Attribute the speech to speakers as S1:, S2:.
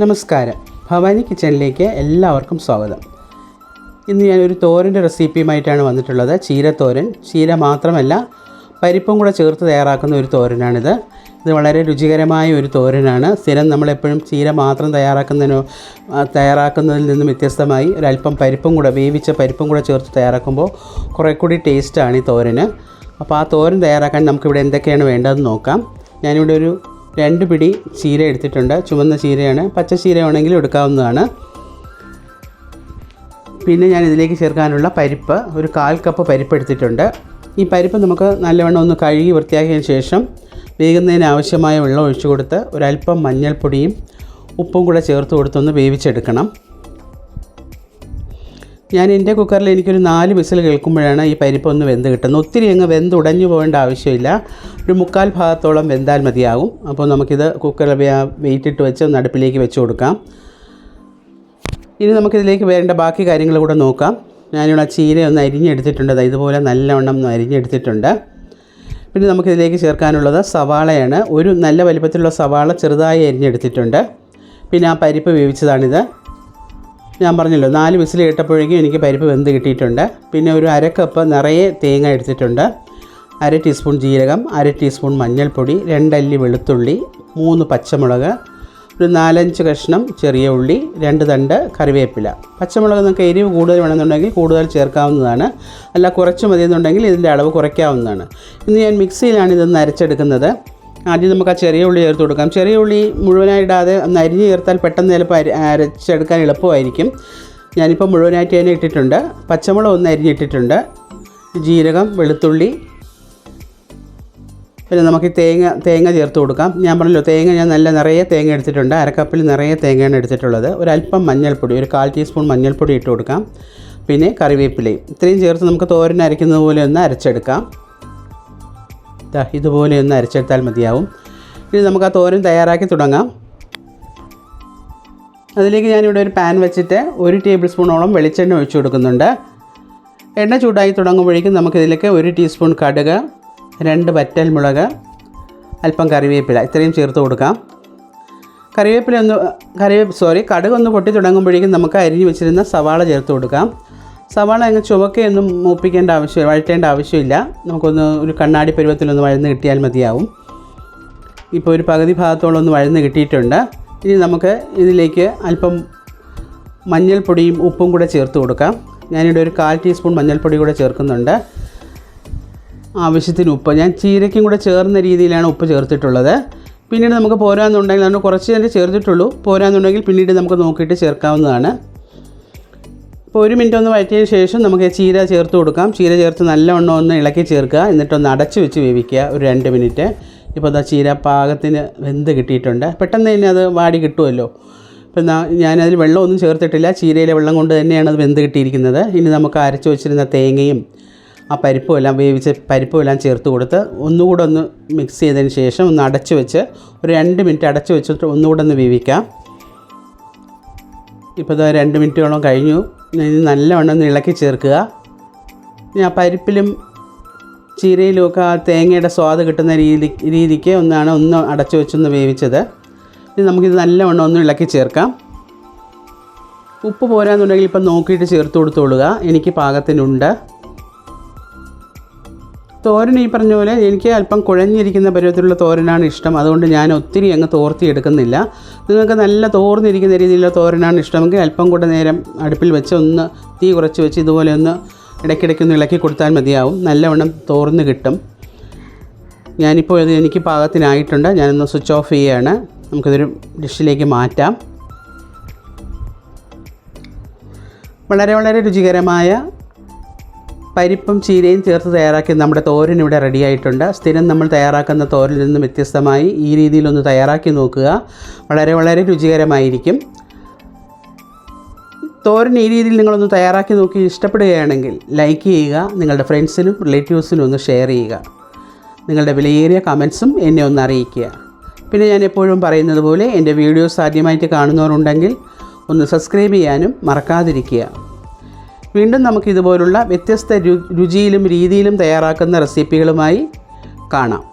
S1: നമസ്കാരം. ഭവാനി കിച്ചണിലേക്ക് എല്ലാവർക്കും സ്വാഗതം. ഇന്ന് ഞാനൊരു തോരന്റെ റെസിപ്പിയുമായിട്ടാണ് വന്നിട്ടുള്ളത്. ചീരത്തോരൻ ചീര മാത്രമല്ല പരിപ്പും കൂടെ ചേർത്ത് തയ്യാറാക്കുന്ന ഒരു തോരനാണിത്. ഇത് വളരെ രുചികരമായ ഒരു തോരനാണ്. സ്ഥിരം നമ്മളെപ്പോഴും ചീര മാത്രം തയ്യാറാക്കുന്നതിനോ തയ്യാറാക്കുന്നതിൽ നിന്നും വ്യത്യസ്തമായി ഒരല്പം പരിപ്പും കൂടെ വേവിച്ച പരിപ്പും കൂടെ ചേർത്ത് തയ്യാറാക്കുമ്പോൾ കുറേ കൂടി ടേസ്റ്റാണ് ഈ തോരന്. അപ്പോൾ ആ തോരൻ തയ്യാറാക്കാൻ നമുക്കിവിടെ എന്തൊക്കെയാണ് വേണ്ടതെന്ന് നോക്കാം. ഞാനിവിടെ ഒരു രണ്ട് പിടി ചീര എടുത്തിട്ടുണ്ട്. ചുവന്ന ചീരയാണ്. പച്ച ചീര വേണമെങ്കിലും എടുക്കാവുന്നതാണ്. പിന്നെ ഞാൻ ഇതിലേക്ക് ചേർക്കാനുള്ള പരിപ്പ് ഒരു കാൽ കപ്പ് പരിപ്പ് എടുത്തിട്ടുണ്ട്. ഈ പരിപ്പ് നമുക്ക് നല്ലവണ്ണം ഒന്ന് കഴുകി വൃത്തിയാക്കിയതിന് ശേഷം വേകുന്നതിന് ആവശ്യമായ വെള്ളം ഒഴിച്ചു കൊടുത്ത് ഒരല്പം മഞ്ഞൾപ്പൊടിയും ഉപ്പും കൂടെ ചേർത്ത് കൊടുത്തൊന്ന് വേവിച്ചെടുക്കണം. ഞാൻ എന്റെ കുക്കറിൽ എനിക്കൊരു നാല് വിസിൽ കേൾക്കുമ്പോഴാണ് ഈ പരിപ്പ് ഒന്ന് വെന്ത് കിട്ടുന്നത്. ഒത്തിരി അങ്ങ് വെന്ത് ഉടഞ്ഞു പോകേണ്ട ആവശ്യമില്ല. ഒരു മുക്കാൽ ഭാഗത്തോളം വെന്താൽ മതിയാകും. അപ്പോൾ നമുക്കിത് കുക്കറിൽ വെയിറ്റ് ഇട്ട് വെച്ച് ഒന്ന് അടുപ്പിലേക്ക് വെച്ച് കൊടുക്കാം. ഇനി നമുക്കിതിലേക്ക് വേണ്ട ബാക്കി കാര്യങ്ങൾ കൂടെ നോക്കാം. ഞാനിവിടെ ചീര ഒന്ന് അരിഞ്ഞെടുത്തിട്ടുണ്ട്. അത് ഇതുപോലെ നല്ലവണ്ണം ഒന്ന് അരിഞ്ഞെടുത്തിട്ടുണ്ട്. പിന്നെ നമുക്കിതിലേക്ക് ചേർക്കാനുള്ളത് സവാളയാണ്. ഒരു നല്ല വലിപ്പത്തിലുള്ള സവാള ചെറുതായി അരിഞ്ഞെടുത്തിട്ടുണ്ട്. പിന്നെ ആ പരിപ്പ് വേവിച്ചതാണിത്. ഞാൻ പറഞ്ഞല്ലോ നാല് വിസിൽ ഇട്ടപ്പോഴേക്കും എനിക്ക് പരിപ്പ് വെന്ത് കിട്ടിയിട്ടുണ്ട്. പിന്നെ ഒരു അര കപ്പ് നിറയെ തേങ്ങ എടുത്തിട്ടുണ്ട്. അര ടീസ്പൂൺ ജീരകം അര ടീസ്പൂൺ മഞ്ഞൾപ്പൊടി രണ്ടല്ലി വെളുത്തുള്ളി മൂന്ന് പച്ചമുളക് ഒരു നാലഞ്ച് കഷ്ണം ചെറിയ ഉള്ളി രണ്ട് തണ്ട് കറിവേപ്പില. പച്ചമുളക് നിങ്ങൾക്ക് എരിവ് കൂടുതൽ വേണമെന്നുണ്ടെങ്കിൽ കൂടുതൽ ചേർക്കാവുന്നതാണ്. അല്ല കുറച്ച് മതിയെന്നുണ്ടെങ്കിൽ ഇതിന്റെ അളവ് കുറയ്ക്കാവുന്നതാണ്. ഇന്ന് ഞാൻ മിക്സിയിലാണ് ഇതൊന്ന് അരച്ചെടുക്കുന്നത്. ആദ്യം നമുക്ക് ആ ചെറിയ ഉള്ളി ചേർത്ത് കൊടുക്കാം. ചെറിയ ഉള്ളി മുഴുവനായിടാതെ ഒന്ന് അരിഞ്ഞ് ചേർത്താൽ പെട്ടെന്ന് ചിലപ്പോൾ അരി അരച്ചെടുക്കാൻ എളുപ്പമായിരിക്കും. ഞാനിപ്പോൾ മുഴുവനായിട്ട് തന്നെ ഇട്ടിട്ടുണ്ട്. പച്ചമുളക് ഒന്ന് അരിഞ്ഞിട്ടിട്ടുണ്ട് ജീരകം വെളുത്തുള്ളി പിന്നെ നമുക്ക് തേങ്ങ തേങ്ങ ചേർത്ത് കൊടുക്കാം. ഞാൻ പറഞ്ഞല്ലോ തേങ്ങ ഞാൻ നല്ല നിറയെ തേങ്ങ എടുത്തിട്ടുണ്ട്. അരക്കപ്പിൽ നിറയെ തേങ്ങയാണ് എടുത്തിട്ടുള്ളത്. ഒരല്പം മഞ്ഞൾപ്പൊടി ഒരു കാൽ ടീസ്പൂൺ മഞ്ഞൾപ്പൊടി ഇട്ട് കൊടുക്കാം. പിന്നെ കറിവേപ്പിലയും. ഇത്രയും ചേർത്ത് നമുക്ക് തോരൻ അരയ്ക്കുന്നത് പോലെ ഒന്ന് അരച്ചെടുക്കാം. ഇതുപോലെ ഒന്ന് അരച്ചെടുത്താൽ മതിയാവും. ഇനി നമുക്ക് ആ തോരൻ തയ്യാറാക്കി തുടങ്ങാം. അതിലേക്ക് ഞാനിവിടെ ഒരു പാൻ വെച്ചിട്ട് ഒരു ടേബിൾ സ്പൂണോളം വെളിച്ചെണ്ണ ഒഴിച്ചു കൊടുക്കുന്നുണ്ട്. എണ്ണ ചൂടായി തുടങ്ങുമ്പോഴേക്കും നമുക്കിതിലേക്ക് ഒരു ടീസ്പൂൺ കടുക് രണ്ട് വറ്റൽ മുളക് അല്പം കറിവേപ്പില ഇത്രയും ചേർത്ത് കൊടുക്കാം. കറിവേപ്പില ഒന്ന് കറിവേപ്പ് സോറി കടുക് ഒന്ന് പൊട്ടി തുടങ്ങുമ്പോഴേക്കും നമുക്ക് അരിഞ്ഞു വെച്ചിരുന്ന സവാള ചേർത്ത് കൊടുക്കാം. സവാള അങ്ങ് ചുവക്കയൊന്നും മൂപ്പിക്കേണ്ട ആവശ്യം വഴറ്റേണ്ട ആവശ്യമില്ല. നമുക്കൊന്ന് ഒരു കണ്ണാടി പരുവത്തിലൊന്ന് വഴന്ന് കിട്ടിയാൽ മതിയാവും. ഇപ്പോൾ ഒരു പകുതി ഭാഗത്തോളം ഒന്ന് വഴന്ന് കിട്ടിയിട്ടുണ്ട്. ഇനി നമുക്ക് ഇതിലേക്ക് അല്പം മഞ്ഞൾപ്പൊടിയും ഉപ്പും കൂടെ ചേർത്ത് കൊടുക്കാം. ഞാനിവിടെ ഒരു കാൽ ടീസ്പൂൺ മഞ്ഞൾപ്പൊടി കൂടെ ചേർക്കുന്നുണ്ട്. ആവശ്യത്തിന് ഉപ്പ്. ഞാൻ ചീരയ്ക്കും കൂടെ ചേർന്ന രീതിയിലാണ് ഉപ്പ് ചേർത്തിട്ടുള്ളത്. പിന്നീട് നമുക്ക് പോരാന്നുണ്ടെങ്കിൽ നമ്മൾ കുറച്ച് തന്നെ ചേർത്തിട്ടുള്ളൂ. പോരാന്നുണ്ടെങ്കിൽ പിന്നീട് നമുക്ക് നോക്കിയിട്ട് ചേർക്കാവുന്നതാണ്. ഇപ്പോൾ ഒരു മിനിറ്റ് ഒന്ന് വഴറ്റിയതിന് ശേഷം നമുക്ക് ചീര ചേർത്ത് കൊടുക്കാം. ചീര ചേർത്ത് നല്ലവണ്ണം ഒന്ന് ഇളക്കി ചേർക്കുക. എന്നിട്ടൊന്ന് അടച്ച് വെച്ച് വേവിക്കുക ഒരു രണ്ട് മിനിറ്റ്. ഇപ്പോൾ അതാ ചീര പാകത്തിന് വെന്ത് കിട്ടിയിട്ടുണ്ട്. പെട്ടെന്ന് തന്നെ അത് വാടി കിട്ടുമല്ലോ. ഇപ്പം ഞാനതിൽ വെള്ളമൊന്നും ചേർത്തിട്ടില്ല. ചീരയിലെ വെള്ളം കൊണ്ട് തന്നെയാണ് അത് വെന്ത് കിട്ടിയിരിക്കുന്നത്. ഇനി നമുക്ക് അരച്ച് വെച്ചിരുന്ന തേങ്ങയും ആ പരിപ്പും എല്ലാം വേവിച്ച് പരിപ്പും എല്ലാം ചേർത്ത് കൊടുത്ത് ഒന്നുകൂടെ ഒന്ന് മിക്സ് ചെയ്തതിന് ശേഷം ഒന്ന് അടച്ച് വെച്ച് ഒരു രണ്ട് മിനിറ്റ് അടച്ച് വെച്ചിട്ട് ഒന്നുകൂടെ ഒന്ന് വേവിക്കാം. ഇപ്പോൾ ഇതാ രണ്ട് മിനിറ്റോളം കഴിഞ്ഞു. ഇത് നല്ലവണ്ണം ഒന്ന് ഇളക്കി ചേർക്കുക. ഞാൻ പരിപ്പിലും ചീരയിലും ഒക്കെ ആ തേങ്ങയുടെ സ്വാദ് കിട്ടുന്ന രീതി രീതിക്ക് ഒന്നാണ് ഒന്ന് അടച്ചു വെച്ചൊന്ന് വേവിച്ചത്. ഇനി നമുക്കിത് നല്ലവണ്ണം ഒന്ന് ഇളക്കി ചേർക്കാം. ഉപ്പ് പോരാന്നുണ്ടെങ്കിൽ ഇപ്പം നോക്കിയിട്ട് ചേർത്ത് കൊടുത്തോളുക. എനിക്ക് പാകത്തിനുണ്ട്. തോരൻ ഈ പറഞ്ഞ പോലെ എനിക്ക് അല്പം കുഴഞ്ഞിരിക്കുന്ന പരുവത്തിലുള്ള തോരനാണ് ഇഷ്ടം. അതുകൊണ്ട് ഞാൻ ഒത്തിരി അങ്ങ് തോർത്തി എടുക്കുന്നില്ല. നിങ്ങൾക്ക് നല്ല തോർന്നിരിക്കുന്ന രീതിയിലുള്ള തോരനാണ് ഇഷ്ടമെങ്കിൽ അല്പം കൂടെ നേരം അടുപ്പിൽ വെച്ച് ഒന്ന് തീ കുറച്ച് വെച്ച് ഇതുപോലെ ഒന്ന് ഇടയ്ക്കിടയ്ക്ക് ഒന്ന് ഇളക്കി കൊടുത്താൽ മതിയാവും. നല്ലവണ്ണം തോർന്ന് കിട്ടും. ഞാനിപ്പോൾ ഇത് എനിക്ക് പാകത്തിനായിട്ടുണ്ട്. ഞാനൊന്ന് സ്വിച്ച് ഓഫ് ചെയ്യുകയാണ് നമുക്കിതൊരു ഡിഷിലേക്ക് മാറ്റാം. വളരെ വളരെ രുചികരമായ പരിപ്പും ചീരയും ചേർത്ത് തയ്യാറാക്കി നമ്മുടെ തോരൻ ഇവിടെ റെഡിയായിട്ടുണ്ട് സ്ഥിരം നമ്മൾ തയ്യാറാക്കുന്ന തോരനിൽ നിന്നും വ്യത്യസ്തമായി ഈ രീതിയിലൊന്ന് തയ്യാറാക്കി നോക്കുക. വളരെ വളരെ രുചികരമായിരിക്കും. തോരൻ ഈ രീതിയിൽ നിങ്ങളൊന്ന് തയ്യാറാക്കി നോക്കി ഇഷ്ടപ്പെടുകയാണെങ്കിൽ ലൈക്ക് ചെയ്യുക. നിങ്ങളുടെ ഫ്രണ്ട്സിനും റിലേറ്റീവ്സിനും ഒന്ന് ഷെയർ ചെയ്യുക. നിങ്ങളുടെ വിലയേറിയ കമൻസും എന്നെ ഒന്ന് അറിയിക്കുക. പിന്നെ ഞാൻ എപ്പോഴും പറയുന്നത് പോലെ എന്റെ വീഡിയോസ് ആദ്യമായിട്ട് കാണുന്നവരുണ്ടെങ്കിൽ ഒന്ന് സബ്സ്ക്രൈബ് ചെയ്യാനും മറക്കാതിരിക്കുക. വീണ്ടും നമുക്ക് ഇതുപോലുള്ള വ്യത്യസ്ത രുചിയിലും രീതിയിലും തയ്യാറാക്കുന്ന റെസിപ്പികളുമായി കാണാം.